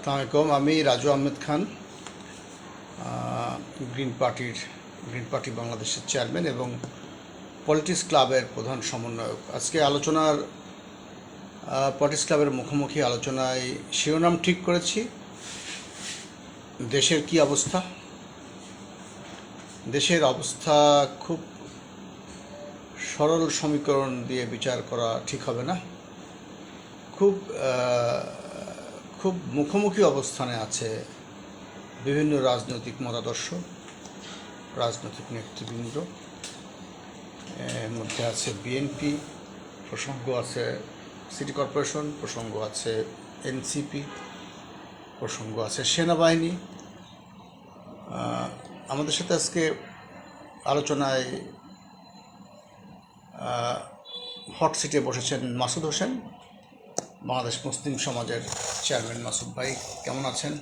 আসসালামাইকুম আমি রাজু আহমেদ খান গ্রিন পার্টির, গ্রিন পার্টি বাংলাদেশের চেয়ারম্যান এবং পলিটিক্স ক্লাবের প্রধান সমন্বয়ক। আজকে আলোচনার পলিটিক্স ক্লাবের মুখোমুখি আলোচনায় শিরোনাম ঠিক করেছি। দেশের কি অবস্থা? দেশের অবস্থা খুব সরল সমীকরণ দিয়ে বিচার করা ঠিক হবে না। খুব খুব মুখোমুখি অবস্থানে আছে বিভিন্ন রাজনৈতিক মতাদর্শ, রাজনৈতিক নেতৃবৃন্দ। এর মধ্যে আছে বিএনপি, প্রসঙ্গ আছে সিটি কর্পোরেশন, প্রসঙ্গ আছে এনসিপি, প্রসঙ্গ আছে সেনাবাহিনী। আমাদের সাথে আজকে আলোচনায় হট সিটে বসেছেন মাসুদ হোসেন। বাংলাদেশ মুসলিম সমাজের চেয়ারম্যান মাসুদ ভাই কেমন আছেন?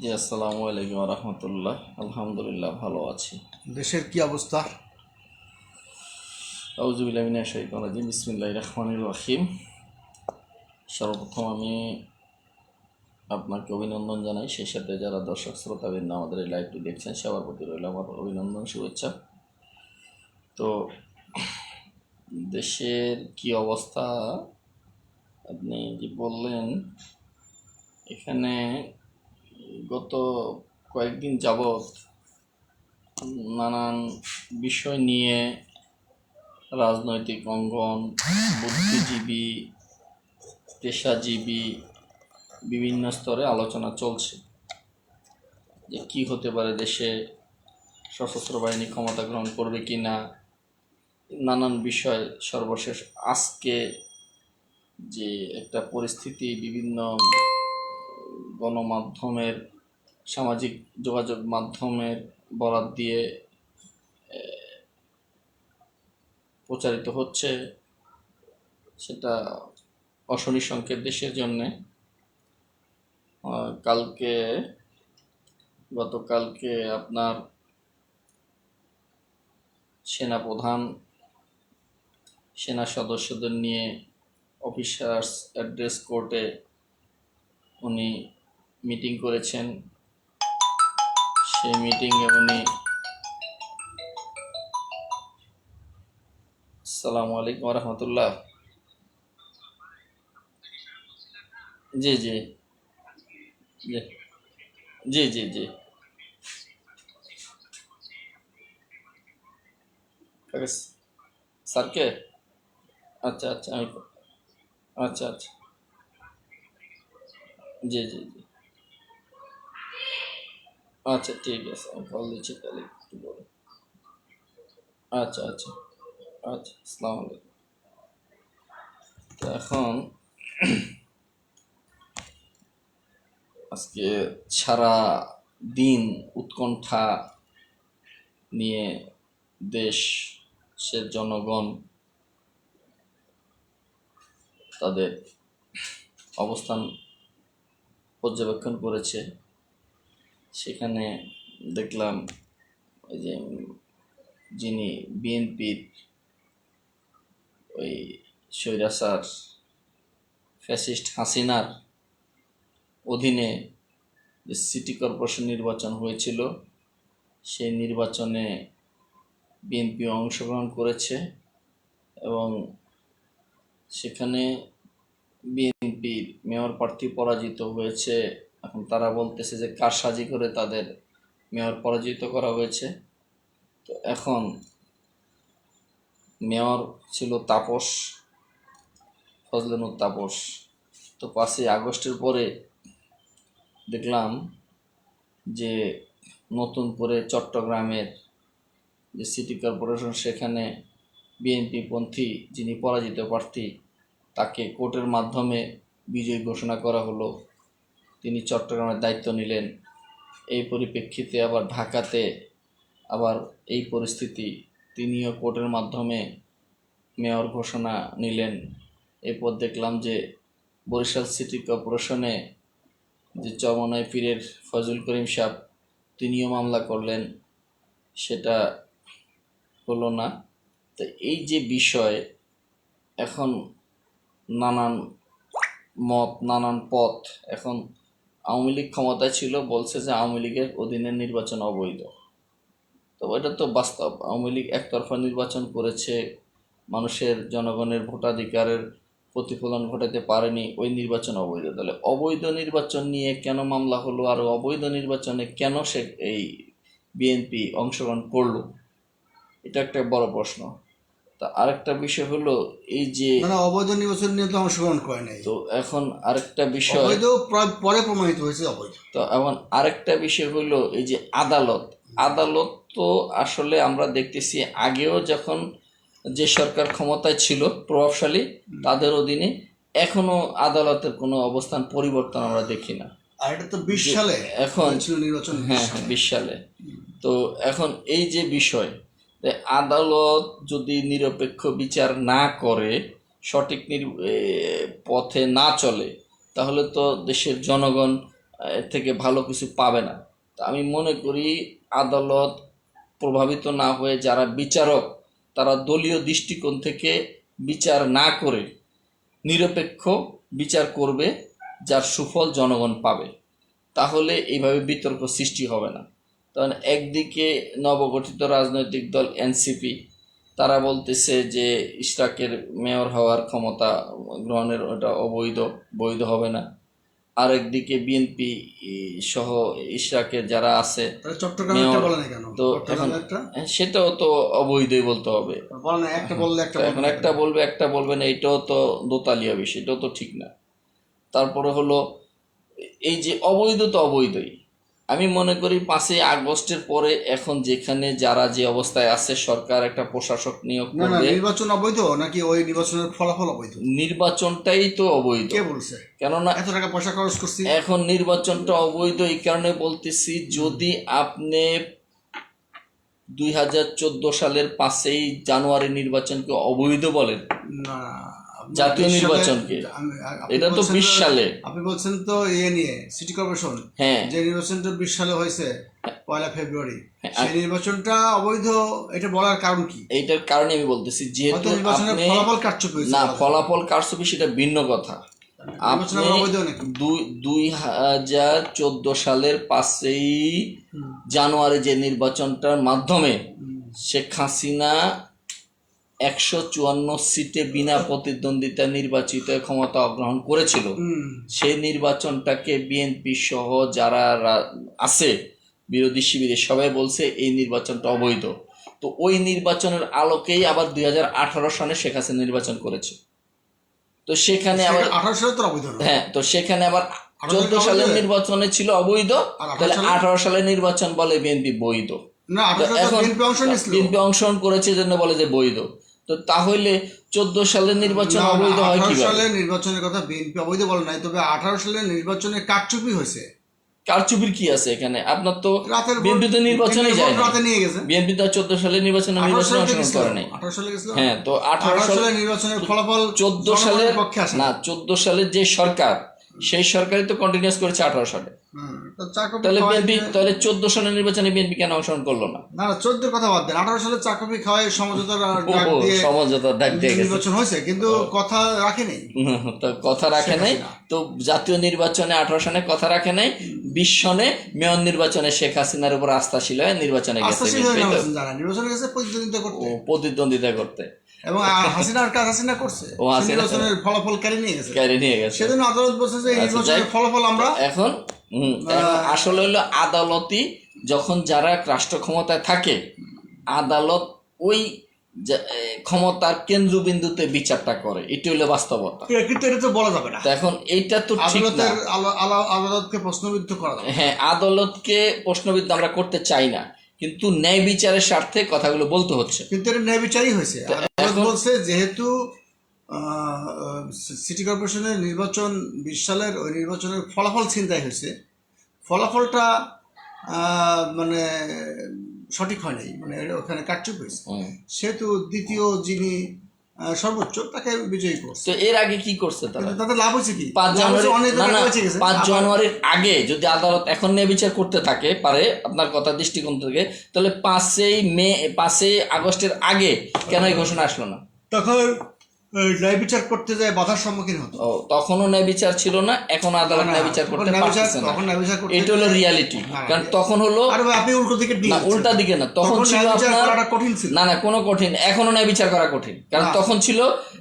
জি আসসালামু আলাইকুম রহমতুল্লাহ। আলহামদুলিল্লাহ ভালো আছি। দেশের কি অবস্থা? আউজুবিল্লামিনা শাহিদ রাজিম বিসমিল্লাহ রহমানুর রহিম। সর্বপ্রথম আমি আপনাকে অভিনন্দন জানাই। সেই সাথে যারা দর্শক শ্রোতাবৃন্দ আমাদের এই লাইভটি দেখছেন সবার প্রতি রইল আমার অভিনন্দন শুভেচ্ছা। তো দেশের কি অবস্থা? আপনি যে বললেন, এখানে গত কয়েকদিন যাবৎ নানান বিষয় নিয়ে রাজনৈতিক অঙ্গন, বুদ্ধিজীবী, পেশাজীবী বিভিন্ন স্তরে আলোচনা চলছে যে কি হতে পারে দেশে সশস্ত্র বাহিনী ক্ষমতা গ্রহণ করবে কি না নানান বিষয় সর্বশেষ আজকে যে একটা পরিস্থিতি বিভিন্ন গণমাধ্যমের, সামাজিক যোগাযোগ মাধ্যমের বরাত দিয়ে প্রচারিত হচ্ছে, সেটা অশনি সংকেত দেশের জন্যে। কালকে, গতকালকে আপনার সেনাপ্রধান, সেনা সদস্যদের নিয়ে অফিসার্স অ্যাড্রেস কোর্টে উনি মিটিং করেছেন। সেই মিটিংয়ে উনি আসসালামু আলাইকুম রহমতুল্লাহ। জি জি। জি। জি জি স্যারকে? আচ্ছা আচ্ছা আমি আচ্ছা আচ্ছা। জি জি জি। আচ্ছা ঠিক আছে, আমি কল দিচ্ছি তাহলে একটু বলো আচ্ছা আচ্ছা। আচ্ছা আসসালামু আলাইকুম। তো এখন আজকে সারা দিন উৎকণ্ঠা নিয়ে দেশের জনগণ তাদের অবস্থান পর্যবেক্ষণ করেছে। সেখানে দেখলাম ওই যে যিনি বিএনপির ওই স্বৈরাচার ফ্যাসিস্ট হাসিনার অধীনে যে সিটি কর্পোরেশন নির্বাচন হয়েছিল, সেই নির্বাচনে বিএনপি অংশগ্রহণ করেছে এবং সেখানে বিএনপির মেয়র প্রার্থী পরাজিত হয়েছে। এখন তারা বলতেছে যে কারসাজি করে তাদের মেয়র পরাজিত করা হয়েছে? তো এখন মেয়র ছিল তাপস ফজলেনুর তাপস। তো পাঁচই আগস্টের পরে দেখলাম যে, নতুন করে চট্টগ্রামের যে সিটি কর্পোরেশন, সেখানে বিএনপি পন্থী যিনি পরাজিত প্রার্থী, তাকে কোর্টের মাধ্যমে বিজয়ী ঘোষণা করা হলো। তিনি চট্টগ্রামের দায়িত্ব নিলেন। এই পরিপ্রেক্ষিতে আবার ঢাকাতে আবার এই পরিস্থিতি। তিনিও কোর্টের মাধ্যমে মেয়র ঘোষণা নিলেন। এরপর দেখলাম যে বরিশাল সিটি কর্পোরেশনে যে চরমনাই পীরের ফজল করিম সাহেব, তিনিও মামলা করলেন। সেটা হলো না। তো এই যে বিষয়, এখন নানান মত, নানান পথ, এখন আওয়ামী লীগ ক্ষমতায় ছিল, বলছে যে আওয়ামী লীগের অধীনে নির্বাচন অবৈধ। তো এটা তো বাস্তব। আওয়ামী লীগ একতরফা নির্বাচন করেছে, মানুষের, জনগণের ভোটাধিকারের প্রতিফলন ঘটাতে পারেনি, ওই নির্বাচন অবৈধ। তাহলে অবৈধ নির্বাচন নিয়ে কেন মামলা হলো, আর অবৈধ নির্বাচনে কেন সে এই বিএনপি অংশগ্রহণ করল? এটা একটা বড় প্রশ্ন। তা আরেকটা বিষয় হলো এই যে মানে অবৈধ নির্বাচন নিয়ে তো অংশগ্রহণ করে নাই। তো এখন আরেকটা বিষয় অবৈধ পরে প্রমাণিত হয়েছে অবৈধ। তো এখন আরেকটা বিষয় হলো এই যে আদালত। আদালত তো আসলে আমরা দেখতেছি আগেও যখন যে সরকার ক্ষমতায় ছিল প্রভাবশালী তাদের অধীনে এখনও আদালতের কোনো অবস্থান পরিবর্তন আমরা দেখি না। আর এটা তো বিশ সালে এখন ছিল নির্বাচন হ্যাঁ হ্যাঁ বিশ সালে। তো এখন এই যে বিষয় আদালত যদি নিরপেক্ষ বিচার না করে, সঠিক পথে না চলে, তাহলে তো দেশের জনগণ এর থেকে ভালো কিছু পাবে না। তা আমি মনে করি আদালত প্রভাবিত না হয়ে যারা বিচারক, তারা দলীয় দৃষ্টিকোণ থেকে বিচার না করে নিরপেক্ষ বিচার করবে, যার সুফল জনগণ পাবে। তাহলে এইভাবে বিতর্ক সৃষ্টি হবে না। কারণ একদিকে নবগঠিত রাজনৈতিক দল এনসিপি তারা বলতেছে যে ইশরাকের মেয়র হওয়ার ক্ষমতা গ্রহণের ওটা অবৈধ বৈধ হবে না। আরেকদিকে বিএনপি সহ ইশরাকের যারা আছে তো এখন- সেটাও তো অবৈধই বলতে হবে। এখন বলবে একটা বলবে একটা বলবে না এটাও তো দোতালিয়া বিষয় এটাও তো ঠিক না। তারপরে হলো এই যে অবৈধ তো অবৈধই আমি মনে করি পাঁচই আগস্টের পরে এখন যেখানে যারা যে অবস্থায় আছে সরকার একটা প্রশাসক নিয়োগ করবে। নির্বাচন অবৈধ নাকি ওই নির্বাচনের ফলাফল অবৈধ? নির্বাচনটাই তো অবৈধ। কে বলছে? কেননা এত টাকা পয়সা খরচ করছি। এখন নির্বাচনটা অবৈধ এই কারণে বলতেছি যদি আপনি দুই হাজার চোদ্দ সালের পাঁচই জানুয়ারি নির্বাচনকে অবৈধ বলেন। না। জাতীয় নির্বাচনকে। এটা তো বিশ সালে আপনি বলছেন তো ইয়ে নিয়ে সিটি কর্পোরেশন হ্যাঁ। যে নির্বাচনটা বিশ সালে হয়েছে পয়লা ফেব্রুয়ারি। হ্যাঁ, সেই নির্বাচনটা অবৈধ এটা বলার কারণ কি? এইটার কারণে আমি বলতেছি যেহেতু ফলাফল কারচুপি না ফলাফল কারচুপি সেটা ভিন্ন কথা। আপনি দুই হাজার চোদ্দ সালের পাঁচই জানুয়ারি যে নির্বাচনটার মাধ্যমে শেখ হাসিনা একশো চুয়ান্ন সিটে বিনা প্রতিদ্বন্দ্বিতা নির্বাচিত ক্ষমতা গ্রহণ করেছিল। সেই নির্বাচনটাকে বিএনপি সহ যারা আছে বিরোধী শিবিরে সবাই বলছে এই নির্বাচনটা অবৈধ। তো ওই নির্বাচনের আলোকেই আবার দুই সালে শেখ হাসিনা নির্বাচন করেছে। তো সেখানে আবার হ্যাঁ তো সেখানে আবার চোদ্দ সালের নির্বাচনে ছিল অবৈধ। আঠারো তাহলে আঠারো সালের নির্বাচন বলে বিএনপি বৈধ। এখন বিএনপি অংশগ্রহণ করেছে জন্য বলে যে বৈধ। তো তাহলে চোদ্দ সালের নির্বাচন অবৈধ হয় কীভাবে? সালের নির্বাচনের কথা বিএনপি অবৈধ বলে নাই তবে আঠারো সালের নির্বাচনে কারচুপি হয়েছে। কারচুপির কি আছে এখানে? আপনার তো রাতের ভোট- বিএনপি তো নির্বাচনে যায় রাতে নিয়ে গেছে। বিএনপি তো চোদ্দ সালের নির্বাচনে নির্বাচনে সালে অংশগ্রহণ করে নাই। সালে হ্যাঁ তো আঠারো সালে সালে নির্বাচনের ফলাফল চোদ্দ সালের পক্ষে না চোদ্দ সালের যে সরকার সেই সরকারই তো কন্টিনিউস করেছে আঠারো সালে। তাহলে বিএনপি তাহলে চোদ্দ সালের নির্বাচনে বিএনপি কেন অংশগ্রহণ করল না? না না চোদ্দের কথা বাদ দেন। আঠারো সালে চাকরি খাওয়াই সমঝোতার সমঝোতার ডাক দিয়ে নির্বাচন হয়েছে কিন্তু কথা রাখেনি হুম, তো কথা রাখে নাই। তো জাতীয় নির্বাচনে আঠারো সনে কথা রাখে নাই। বিশ সনে মেয়র নির্বাচনে শেখ হাসিনার উপর আস্থাশীল হয়ে নির্বাচনে গেছে প্রতিদ্বন্দ্বিতা করতে। এবং হাসিনার কাজ হাসিনা করছে? ও, নির্বাচনের ফলাফল কেড়ে নিয়ে গেছে। নিয়ে গেছে। আদালত বলছে যে এই আচ্ছা, নির্বাচনের ফলাফল আমরা এখন আসলে হলো আদালতই যখন যারা রাষ্ট্র ক্ষমতায় থাকে আদালত ওই ক্ষমতার কেন্দ্রবিন্দুতে বিচারটা করে। এটি হলো বাস্তবতা। কিন্তু এটা তো বলা যাবে না। এখন এইটা তো ঠিক না। আদালতকে প্রশ্নবিদ্ধ করা হ্যাঁ আদালতকে প্রশ্নবিদ্ধ আমরা করতে চাই না। কিন্তু ন্যায় বিচারের স্বার্থে কথাগুলো বলতে হচ্ছে। কিন্তু এটা ন্যায় বিচারই হয়েছে। বলছে যেহেতু আহ, সিটি কর্পোরেশনের নির্বাচন বিশ সালের ওই নির্বাচনের ফলাফল চিন্তায় হয়েছে। ফলাফলটা আহ, মানে সঠিক হয় নাই মানে ওখানে কাটচুপ হয়েছে। সেহেতু দ্বিতীয় যিনি সর্বোচ্চ তাকে বিজয়ী করছে। তো এর আগে কি করছে তারা? তাদের লাভ হয়েছে কি? পাঁচ জানুয়ারি অনেক না টাকা না বেঁচে গেছে। পাঁচ জানুয়ারির আগে যদি আদালত এখন নিয়ে বিচার করতে থাকে পারে আপনার কথা দৃষ্টিকোণ থেকে তাহলে পাঁচই মে পাঁচই আগস্টের আগে কেন এই ঘোষণা আসলো না? তখন ন্যায় বিচার করতে যায় বাধার সম্মুখীন হতো তখনও ন্যায় বিচার ছিল না এখন আদালত ন্যায় বিচার করতে পারছে না। এটা হলো রিয়ালিটি কারণ তখন হলো আরে আপনি উল্টো দিকে না উল্টা দিকে না তখন তখন ছিল আপনার কঠিন ছিল। না না কোনো কঠিন। এখনও ন্যায় বিচার করা কঠিন। কারণ তখন ছিল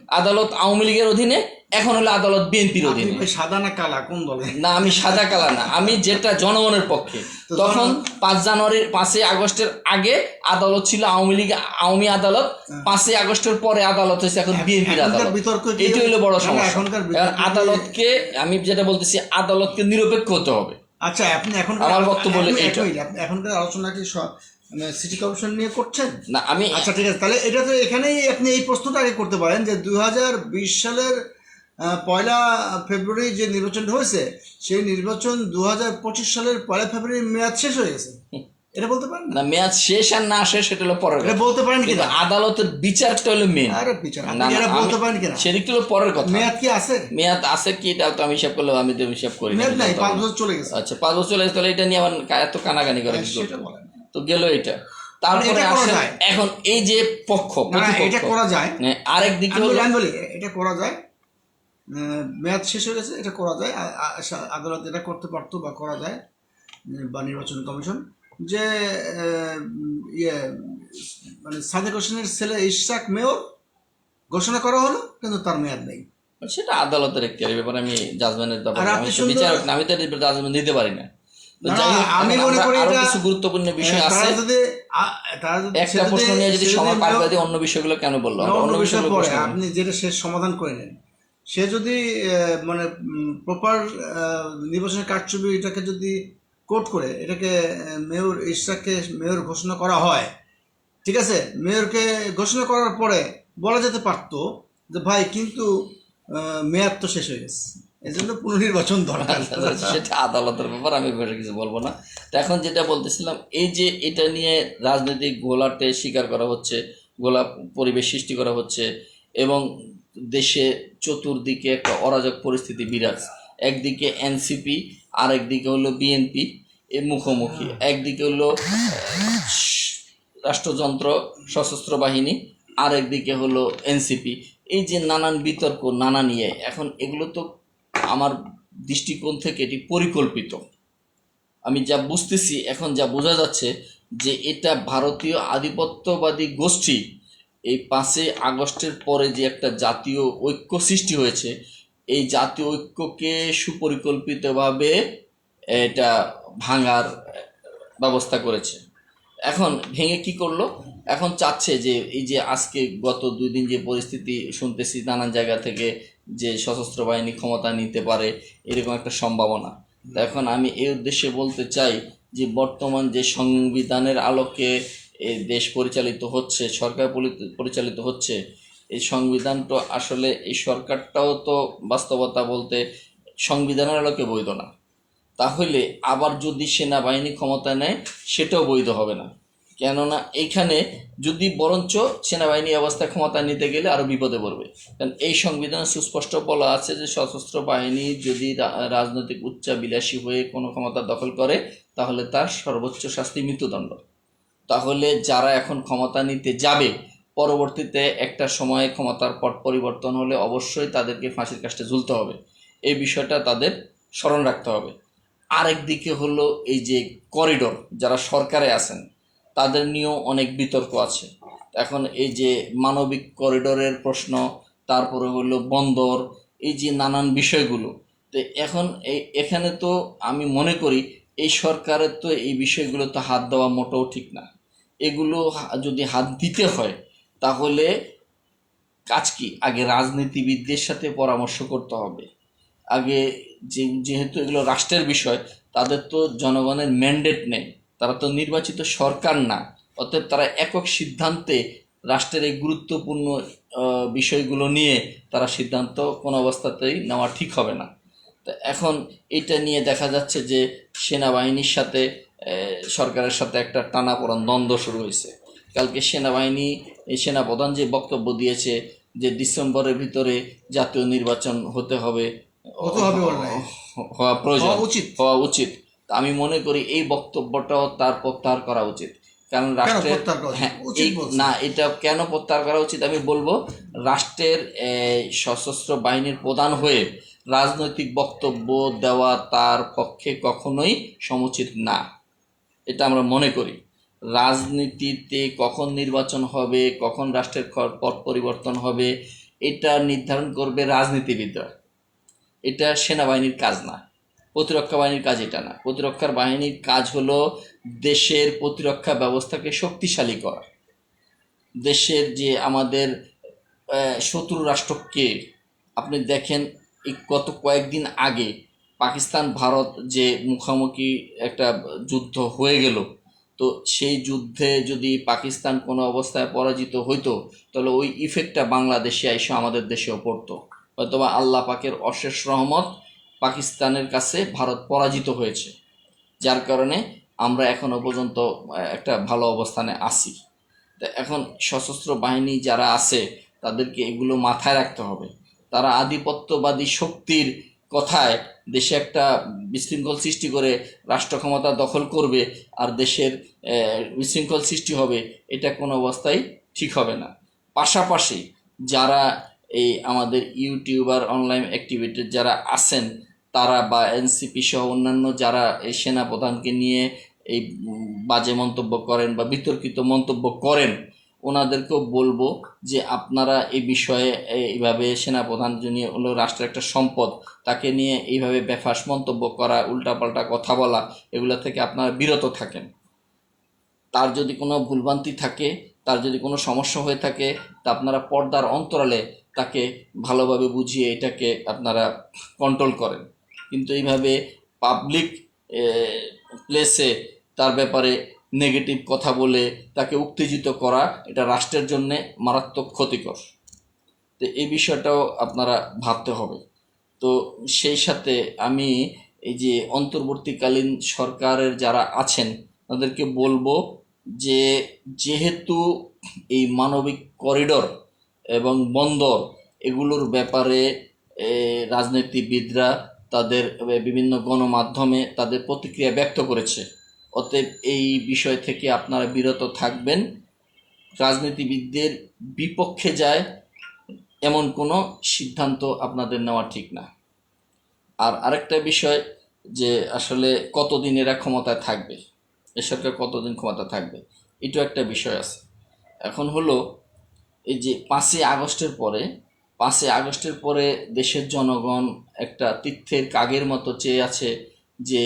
আদালত আওয়ামী লীগের অধীনে এখন হলো আদালত বিএনপির অধীনে। সাদা না কালা? কোন দল? না আমি সাদা কালা না। আমি যেটা জনগণের পক্ষে। তখন পাঁচ জানুয়ারির পাঁচই আগস্টের আগে আদালত ছিল আওয়ামী লীগ আওয়ামী আদালত। পাঁচই আগস্টের পরে আদালত হয়েছে এখন বিএনপির আদালত। এটি হলো বড় সমস্যা। আদালতকে আমি যেটা বলতেছি আদালতকে নিরপেক্ষ হতে হবে। আচ্ছা আপনি এখন আমার বক্তব্য হলো আপনি এখনকার আলোচনা কি মানে সিটি কমিশন নিয়ে করছেন? না আমি আচ্ছা ঠিক আছে। তাহলে এটা তো এখানেই আপনি এই প্রশ্নটা আগে করতে পারেন যে দুই হাজার বিশ সালের পয়লা ফেব্রুয়ারি যে নির্বাচনটা হয়েছে সেই নির্বাচন দু হাজার পঁচিশ সালের পয়লা ফেব্রুয়ারি মেয়াদ শেষ হয়ে গেছে। এটা বলতে পারেন না? মেয়াদ শেষ আর না শেষ সেটা হলো পরের এটা কথা। বলতে পারেন কিন্তু আদালতের বিচারটা হলো মেন। আরে বিচার এটা বলতে পারেন কিনা? সেদিকটা হলো পরের কথা। মেয়াদ কি আছে? মেয়াদ আছে কি এটা তো আমি হিসাব করলাম আমি তো হিসাব করি মেয়াদ নাই পাঁচ বছর চলে গেছে। আচ্ছা পাঁচ বছর চলে গেছে, তাহলে এটা নিয়ে আবার এত কানাকানি করে সেটা বলেন তো গেল এটা। তারপরে যায়। এখন এই যে পক্ষ এটা করা যায়। মানে আরেক দিকে হলো বলি- এটা করা যায়। মেয়াদ শেষ হয়ে গেছে এটা করা যায়। আদালত এটা করতে পারতো বা করা যায় বা নির্বাচন কমিশন। যে ইয়ে মানে সাদেক হোসেনের ছেলে ইশাক মেয়র ঘোষণা করা হলো কিন্তু তার মেয়াদ নেই। সেটা আদালতের একটি ব্যাপারে আমি জাজমেন্টের ব্যাপারে আমি তো বিচারক আমি তো জাজমেন্ট দিতে পারি না। আমি মনে করি এটা- কিছু গুরুত্বপূর্ণ বিষয় হ্যাঁ, আছে। যদি একটা প্রশ্ন নিয়ে যদি সময় পার করে অন্য বিষয়গুলো কেন বলল? অন্য অন্য বিষয় বিষয়গুলো। আপনি যেটা শেষ সমাধান করে নেন। সে যদি মানে প্রপার নির্বাচনের কারচুপি এটাকে যদি কোর্ট করে, এটাকে মেয়র ইশরাককে মেয়র ঘোষণা করা হয়, ঠিক আছে? মেয়রকে ঘোষণা করার পরে বলা যেতে পারতো যে, ভাই, কিন্তু মেয়াদ তো শেষ হয়ে গেছে। এই জন্য পুনর্নির্বাচন দরকার সেটা আদালতের ব্যাপার, আমি কিছু বলব না। তো এখন যেটা বলতেছিলাম, এই যে এটা নিয়ে রাজনৈতিক গোলাটে স্বীকার করা হচ্ছে গোলা পরিবেশ সৃষ্টি করা হচ্ছে এবং দেশে চতুর্দিকে একটা অরাজক পরিস্থিতি, বিরাজ। একদিকে এনসিপি আর একদিকে হলো বিএনপি এর মুখোমুখি। একদিকে হলো রাষ্ট্রযন্ত্র, সশস্ত্র বাহিনী আর একদিকে হলো এনসিপি। এই যে নানান বিতর্ক নানা নিয়ে এখন এগুলো তো আমার দৃষ্টিকোণ থেকে এটি পরিকল্পিত। আমি যা বুঝতেছি, এখন যা বোঝা যাচ্ছে যে এটা ভারতীয় আধিপত্যবাদী গোষ্ঠী এই পাঁচই আগস্টের পরে যে একটা জাতীয় ঐক্য সৃষ্টি হয়েছে, এই জাতীয় ঐক্যকে সুপরিকল্পিতভাবে এটা ভাঙার ব্যবস্থা করেছে। এখন ভেঙে কি করল? এখন চাচ্ছে যে এই যে আজকে গত দুই দিন যে পরিস্থিতি শুনতেছি, নানান জায়গা থেকে যে সশস্ত্র বাহিনী ক্ষমতা নিতে পারে, এরকম একটা সম্ভাবনা। এখন আমি এই উদ্দেশ্যে বলতে চাই যে বর্তমান যে সংবিধানের আলোকে এই দেশ পরিচালিত হচ্ছে, সরকার পরিচালিত হচ্ছে, এই সংবিধানটা আসলে এই সরকারটাও তো বাস্তবতা বলতে সংবিধানের আলোকে বৈধ না। তাহলে আবার যদি সেনাবাহিনী ক্ষমতা নেয়, সেটাও বৈধ হবে না। কেননা এইখানে যদি বরঞ্চ সেনাবাহিনী অবস্থায় ক্ষমতা নিতে গেলে আরও বিপদে পড়বে। কারণ এই সংবিধানে সুস্পষ্ট বলা আছে যে সশস্ত্র বাহিনী যদি রাজনৈতিক উচ্চাবিলাসী হয়ে কোনো ক্ষমতা দখল করে, তাহলে তার সর্বোচ্চ শাস্তি মৃত্যুদণ্ড। তাহলে যারা এখন ক্ষমতা নিতে যাবে, পরবর্তীতে একটা সময়ে ক্ষমতার পট পরিবর্তন হলে অবশ্যই তাদেরকে ফাঁসির কাষ্টে ঝুলতে হবে। এই বিষয়টা তাদের স্মরণ রাখতে হবে। আরেক দিকে হলো এই যে করিডোর যারা সরকারে আছেন, তাদের নিয়েও অনেক বিতর্ক আছে। এখন এই যে মানবিক করিডোরের প্রশ্ন, তারপরে হলো বন্দর, এই যে নানান বিষয়গুলো। তো এখন এই, এখানে তো আমি মনে করি, এই সরকারের তো এই বিষয়গুলো তো হাত দেওয়া মোটেও ঠিক না। এগুলো যদি হাত দিতে হয়, তাহলে কাজ কি? আগে রাজনীতিবিদদের সাথে পরামর্শ করতে হবে। আগে যে, যেহেতু এগুলো রাষ্ট্রের বিষয়, তাদের তো জনগণের ম্যান্ডেট নেই। তারা তো নির্বাচিত সরকার না। অতএব তারা একক সিদ্ধান্তে রাষ্ট্রের এই গুরুত্বপূর্ণ বিষয়গুলো নিয়ে তারা সিদ্ধান্ত কোনো অবস্থাতেই নেওয়া ঠিক হবে না। তো এখন এটা নিয়ে দেখা যাচ্ছে যে সেনাবাহিনীর সাথে সরকারের সাথে একটা টানাপোড়ান দ্বন্দ্ব শুরু হয়েছে। কালকে সেনাবাহিনী এই সেনাপ্রধান যে বক্তব্য দিয়েছে যে ডিসেম্বরের ভিতরে জাতীয় নির্বাচন হতে হবে। হওয়া প্রয়োজন। হওয়া উচিত। হওয়া উচিত। আমি মনে করি এই বক্তব্যটাও তার প্রত্যাহার করা উচিত। কারণ রাষ্ট্রের? হ্যাঁ না এটা কেন প্রত্যাহার করা উচিত? আমি বলব রাষ্ট্রের সশস্ত্র বাহিনীর প্রধান হয়ে রাজনৈতিক বক্তব্য দেওয়া তার পক্ষে কখনোই সমুচিত না। এটা আমরা মনে করি। রাজনীতিতে কখন নির্বাচন হবে, কখন রাষ্ট্রের পথ পরিবর্তন হবে, এটা নির্ধারণ করবে রাজনীতিবিদরা। এটা সেনাবাহিনীর কাজ না, প্রতিরক্ষা বাহিনীর কাজ এটা না। প্রতিরক্ষার বাহিনীর কাজ হলো দেশের প্রতিরক্ষা ব্যবস্থাকে শক্তিশালী করা। দেশের যে আমাদের শত্রু রাষ্ট্রকে আপনি দেখেন গত কয়েকদিন আগে পাকিস্তান, ভারত যে মুখোমুখি একটা যুদ্ধ হয়ে গেল, তো সেই যুদ্ধে যদি পাকিস্তান কোনো অবস্থায় পরাজিত হইতো, তাহলে ওই ইফেক্টটা বাংলাদেশে এসে আমাদের দেশেও পড়তো। হয়তোবা আল্লাহ পাকের অশেষ রহমত পাকিস্তানের কাছে ভারত পরাজিত হয়েছে, যার কারণে আমরা এখনও পর্যন্ত একটা ভালো অবস্থানে তা এখন সশস্ত্র বাহিনী যারা আছে, তাদেরকে এগুলো মাথায় রাখতে হবে। তারা আধিপত্যবাদী শক্তির কথায় দেশে একটা বিশৃঙ্খল সৃষ্টি করে রাষ্ট্র ক্ষমতা দখল করবে আর দেশের বিশৃঙ্খল সৃষ্টি হবে, এটা কোনো অবস্থায় ঠিক হবে না। পাশাপাশি যারা এই আমাদের ইউটিউবার, অনলাইন অ্যাক্টিভিটি যারা আছেন, তারা বা এনসিপি সহ অন্যান্য যারা এই সেনাপ্রধানকে নিয়ে এই বাজে মন্তব্য করেন বা বিতর্কিত মন্তব্য করেন ওনাদেরকেও বলব যে আপনারা এই বিষয়ে এইভাবে সেনাপ্রধান যিনি হলো রাষ্ট্রের একটা সম্পদ, তাকে নিয়ে এইভাবে বেফাস মন্তব্য করা, উল্টাপাল্টা কথা বলা, এগুলো থেকে আপনারা বিরত থাকেন। তার যদি কোনো ভুলভ্রান্তি থাকে, তার যদি কোনো সমস্যা হয়ে থাকে, তা আপনারা পর্দার অন্তরালে তাকে ভালোভাবে বুঝিয়ে এটাকে আপনারা কন্ট্রোল করেন। কিন্তু এইভাবে পাবলিক প্লেসে তার ব্যাপারে নেগেটিভ কথা বলে তাকে উত্তেজিত করা, এটা রাষ্ট্রের জন্য মারাত্মক ক্ষতিকর। তো এই বিষয়টাও আপনারা ভাবতে হবে। তো সেই সাথে আমি এই যে অন্তর্বর্তীকালীন সরকারের যারা আছেন, তাদেরকে বলব যে যেহেতু এই মানবিক করিডর এবং বন্দর এগুলোর ব্যাপারে রাজনীতিবিদরা তাদের বিভিন্ন গণমাধ্যমে তাদের প্রতিক্রিয়া ব্যক্ত করেছে। অতএব এই বিষয় থেকে আপনারা বিরত থাকবেন। রাজনীতিবিদদের বিপক্ষে যায় এমন কোনো সিদ্ধান্ত আপনাদের নেওয়া ঠিক না। আর আরেকটা বিষয় যে আসলে কতদিন এরা ক্ষমতায় থাকবে, এ সরকার কতদিন ক্ষমতা থাকবে, এটাও একটা বিষয় আছে। এখন হলো এই যে পাঁচই আগস্টের পরে, পাঁচই আগস্টের পরে দেশের জনগণ একটা তীর্থের কাগের মতো চেয়ে আছে যে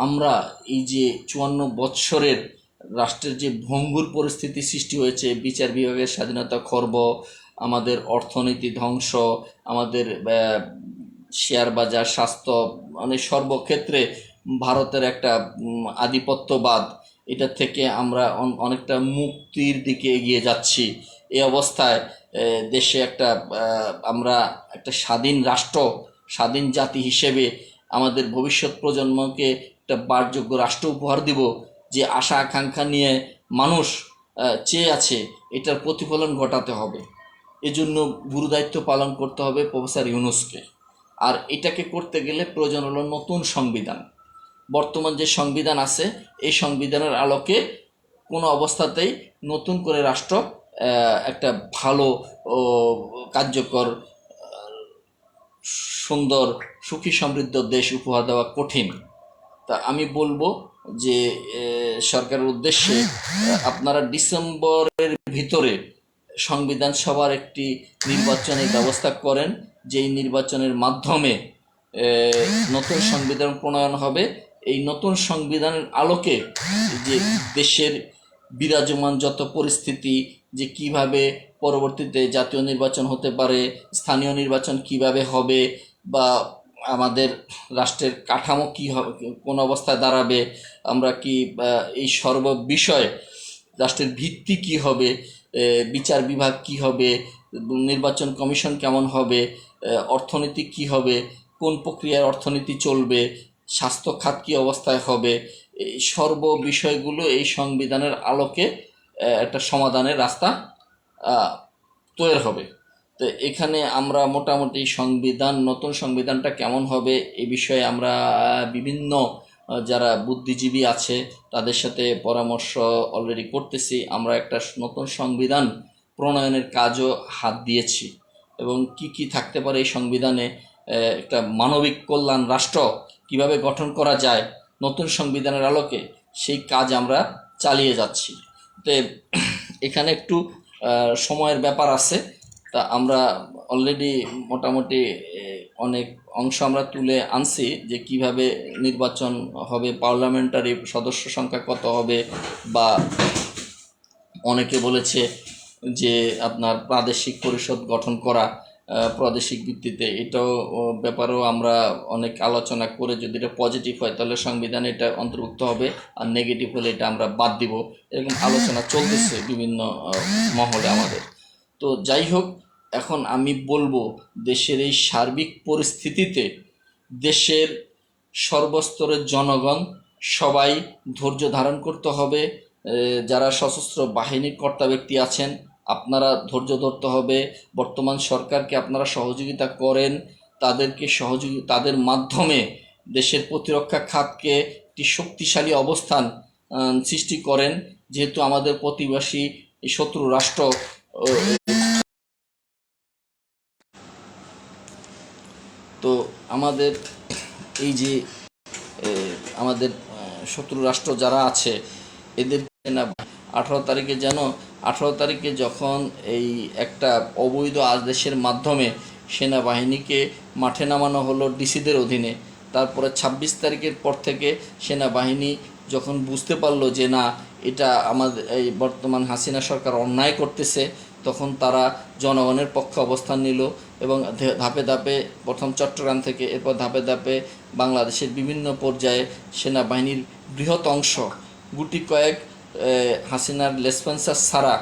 আমরা এই যে চুয়ান্ন বৎসরের রাষ্ট্রের যে ভঙ্গুর পরিস্থিতি সৃষ্টি হয়েছে, বিচার বিভাগের স্বাধীনতা খর্ব, আমাদের অর্থনীতি ধ্বংস, আমাদের শেয়ার বাজার, স্বাস্থ্য মানে সর্বক্ষেত্রে ভারতের একটা আধিপত্যবাদ, এটা থেকে আমরা অন- অনেকটা মুক্তির দিকে এগিয়ে যাচ্ছি। এই অবস্থায় দেশে একটা আমরা একটা স্বাধীন রাষ্ট্র, স্বাধীন জাতি হিসেবে আমাদের ভবিষ্যৎ প্রজন্মকে একটা বারযোগ্য রাষ্ট্র উপহার দিব যে আশা আকাঙ্ক্ষা নিয়ে মানুষ চেয়ে আছে, এটার প্রতিফলন ঘটাতে হবে। এজন্য গুরুদায়িত্ব পালন করতে হবে প্রফেসর ইউনুসকে। আর এটাকে করতে গেলে প্রয়োজন হলো নতুন সংবিধান। বর্তমান যে সংবিধান আছে, এই সংবিধানের আলোকে কোনো অবস্থাতেই নতুন করে রাষ্ট্র একটা ভালো কার্যকর সুন্দর, সুখী সমৃদ্ধ দেশ উপহার দেওয়া কঠিন। তা আমি বলব যে সরকারের উদ্দেশ্যে আপনারা ডিসেম্বরের ভিতরে সংবিধান সভার একটি নির্বাচনের ব্যবস্থা করেন, যেই নির্বাচনের মাধ্যমে নতুন সংবিধান প্রণয়ন হবে। এই নতুন সংবিধানের আলোকে যে দেশের বিরাজমান যত পরিস্থিতি, যে কীভাবে পরবর্তীতে জাতীয় নির্বাচন হতে পারে, স্থানীয় নির্বাচন কীভাবে হবে, বা আমাদের রাষ্ট্রের কাঠামো কি হবে, কোন অবস্থায় দাঁড়াবে, আমরা কি এই সর্ব বিষয় রাষ্ট্রের ভিত্তি কি হবে বিচার বিভাগ কি হবে, নির্বাচন কমিশন কেমন হবে অর্থনীতি কি হবে, কোন প্রক্রিয়ার অর্থনীতি চলবে, স্বাস্থ্য খাত কি অবস্থায় হবে, এই সর্ব বিষয়গুলো এই সংবিধানের আলোকে একটা সমাধানের রাস্তা তৈরি হবে। তো এখানে আমরা মোটামুটি সংবিধান, নতুন সংবিধানটা কেমন হবে এ বিষয়ে আমরা বিভিন্ন যারা বুদ্ধিজীবী আছে তাদের সাথে পরামর্শ অলরেডি করতেছি। আমরা একটা নতুন সংবিধান প্রণয়নের কাজও হাত দিয়েছি এবং কি কি থাকতে পারে এই সংবিধানে একটা মানবিক কল্যাণ রাষ্ট্র কীভাবে গঠন করা যায়, নতুন সংবিধানের আলোকে সেই কাজ আমরা চালিয়ে যাচ্ছি। তো এখানে একটু সময়ের ব্যাপার আছে। তা আমরা অলরেডি মোটামুটি অনেক অংশ আমরা তুলে আনছি যে কীভাবে নির্বাচন হবে পার্লামেন্টারি সদস্য সংখ্যা কত হবে বা অনেকে বলেছে যে আপনার প্রাদেশিক পরিষদ গঠন করা প্রাদেশিক ভিত্তিতে। এটাও ব্যাপারেও আমরা অনেক আলোচনা করে যদি এটা পজিটিভ হয় তাহলে সংবিধানে এটা অন্তর্ভুক্ত হবে আর নেগেটিভ হলে এটা আমরা বাদ দিব। এরকম আলোচনা চলতেছে বিভিন্ন মহলে আমাদের। তো যাই হোক, এখন আমি বলব দেশের এই সার্বিক পরিস্থিতিতে দেশের সর্বস্তরের জনগণ সবাই ধৈর্য ধারণ করতে হবে। যারা সশস্ত্র বাহিনীর কর্তা ব্যক্তি আছেন, আপনারা ধৈর্য ধরতে হবে। বর্তমান সরকারকে আপনারা সহযোগিতা করেন। তাদেরকে সহযোগী, তাদের মাধ্যমে দেশের প্রতিরক্ষা খাতকে একটি শক্তিশালী অবস্থান সৃষ্টি করেন। যেহেতু আমাদের প্রতিবেশী শত্রু রাষ্ট্র ও, তো আমাদের এই যে আমাদের শত্রু রাষ্ট্র যারা আছে, এদের না, আঠারো তারিখে যেন, আঠারো তারিখে যখন এই একটা অবৈধ আদেশের মাধ্যমে সেনাবাহিনীকে মাঠে নামানো হলো ডিসিদের অধীনে, তারপরে ছাব্বিশ তারিখের পর থেকে সেনাবাহিনী যখন বুঝতে পারল যে না, এটা আমাদের, এই বর্তমান হাসিনা সরকার অন্যায় করতেছে তখন তারা জনগণের পক্ষে অবস্থান নিল এবং ধাপে ধাপে প্রথম চট্টগ্রাম থেকে এরপর ধাপে ধাপে বাংলাদেশের বিভিন্ন পর্যায়ে সেনাবাহিনীর বৃহৎ অংশ। গুটি কয়েক হাসিনার লেসপেন্সার ছাড়া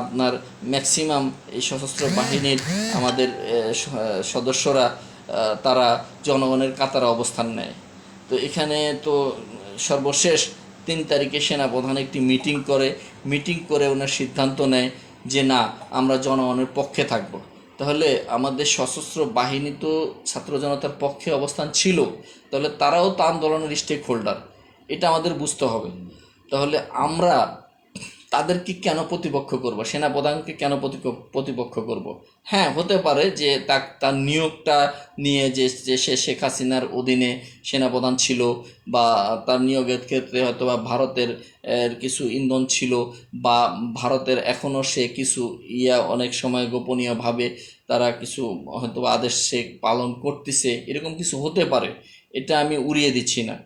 আপনার ম্যাক্সিমাম এই সশস্ত্র বাহিনীর আমাদের সদস্যরা তারা জনগণের কাতারে অবস্থান নেয়। তো এখানে তো সর্বশেষ তিন তারিখে সেনাপ্রধান একটি মিটিং করে মিটিং করে ওনার সিদ্ধান্ত নেয় যে না, আমরা জনগণের পক্ষে থাকব। তাহলে আমাদের সশস্ত্র বাহিনী তো ছাত্র জনতার পক্ষে অবস্থান ছিল, তাহলে তারাও তো আন্দোলনের স্টেক হোল্ডার এটা আমাদের বুঝতে হবে। তাহলে আমরা তাদেরকে কেন প্রতিপক্ষ করব? সেনাপ্রধানকে কেন প্রতিপক্ষ করব? হ্যাঁ হতে পারে যে তার নিয়োগটা নিয়ে যে যে সে শেখ হাসিনার অধীনে সেনাপ্রধান ছিল বা তার নিয়োগের ক্ষেত্রে হয়তো বা ভারতের কিছু ইন্ধন ছিল বা ভারতের এখনও সে কিছু ইয়া অনেক সময় গোপনীয়ভাবে তারা কিছু হয়তো আদেশ সে পালন করতেছে, এরকম কিছু হতে পারে। এটা আমি উড়িয়ে দিচ্ছি না।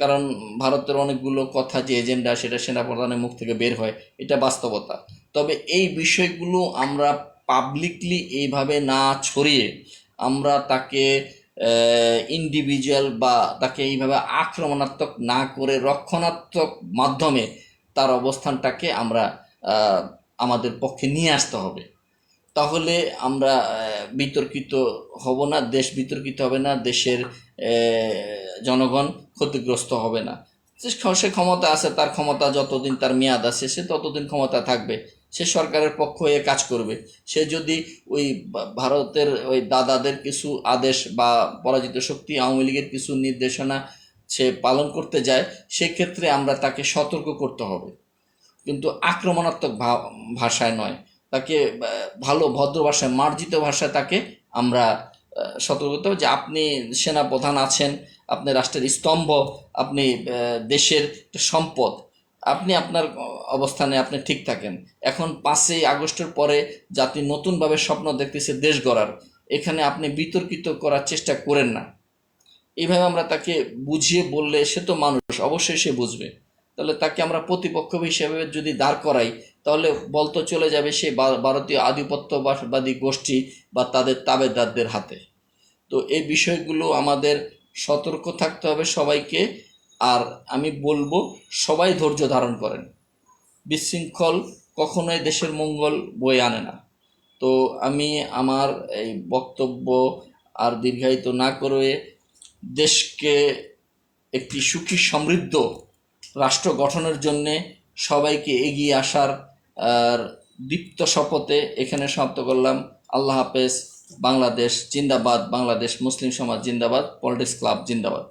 কারণ ভারতের অনেকগুলো কথা যে এজেন্ডা সেটা সেনাপ্রধানের মুখ থেকে বের হয়, এটা বাস্তবতা। তবে এই বিষয়গুলো আমরা পাবলিকলি এইভাবে না ছড়িয়ে আমরা তাকে ইন্ডিভিজুয়াল বা তাকে এইভাবে আক্রমণাত্মক না করে রক্ষণাত্মক মাধ্যমে তার অবস্থানটাকে আমরা আমাদের পক্ষে নিয়ে আসতে হবে। তাহলে আমরা বিতর্কিত হব না, দেশ বিতর্কিত হবে না, দেশের জনগণ ক্ষতিগ্রস্ত হবে না। সে ক্ষমতা আছে, তার ক্ষমতা যতদিন তার মেয়াদ আছে, সে ততদিন ক্ষমতা থাকবে। সে সরকারের পক্ষ হয়ে কাজ করবে। সে যদি ওই ভারতের ওই দাদাদের কিছু আদেশ বা পরাজিত শক্তি, আওয়ামী লীগের কিছু নির্দেশনা সে পালন করতে যায়, সেক্ষেত্রে আমরা তাকে সতর্ক করতে হবে। কিন্তু আক্রমণাত্মক ভাষায় নয়। তাকে ভালো, ভদ্র ভাষায়, মার্জিত ভাষায় তাকে আমরা সতর্ক করতে হবে যে আপনি সেনা প্রধান আছেন আপনি রাষ্ট্রের স্তম্ভ, আপনি দেশের সম্পদ। আপনি আপনার অবস্থানে আপনি ঠিক থাকেন। এখন পাঁচই আগস্টের পরে জাতি নতুনভাবে স্বপ্ন দেখতেছে দেশ গড়ার, এখানে আপনি বিতর্কিত করার চেষ্টা করেন না। এইভাবে আমরা তাকে বুঝিয়ে বললে সে তো মানুষ, অবশ্যই সে বুঝবে। তাহলে তাকে আমরা প্রতিপক্ষ হিসেবে যদি দাঁড় করাই, তাহলে বলতো চলে যাবে সে ভারতীয় আধিপত্যবাদী গোষ্ঠী বা তাদের তাবেদারদের হাতে। তো এই বিষয়গুলো আমাদের সতর্ক থাকতে হবে সবাইকে। আর আমি বলব, সবাই ধৈর্য ধারণ করেন। বিশৃঙ্খল কখনোই দেশের মঙ্গল বয়ে আনে না। তো আমি আমার এই বক্তব্য আর দীর্ঘায়িত না করে দেশকে একটি সুখী, সমৃদ্ধ রাষ্ট্র গঠনের জন্যে সবাইকে এগিয়ে আসার, আর দীপ্ত শপথে এখানে সমাপ্ত করলাম। আল্লাহ হাফেজ। বাংলাদেশ জিন্দাবাদ বাংলাদেশ মুসলিম সমাজ জিন্দাবাদ পলিটিক্স ক্লাব জিন্দাবাদ।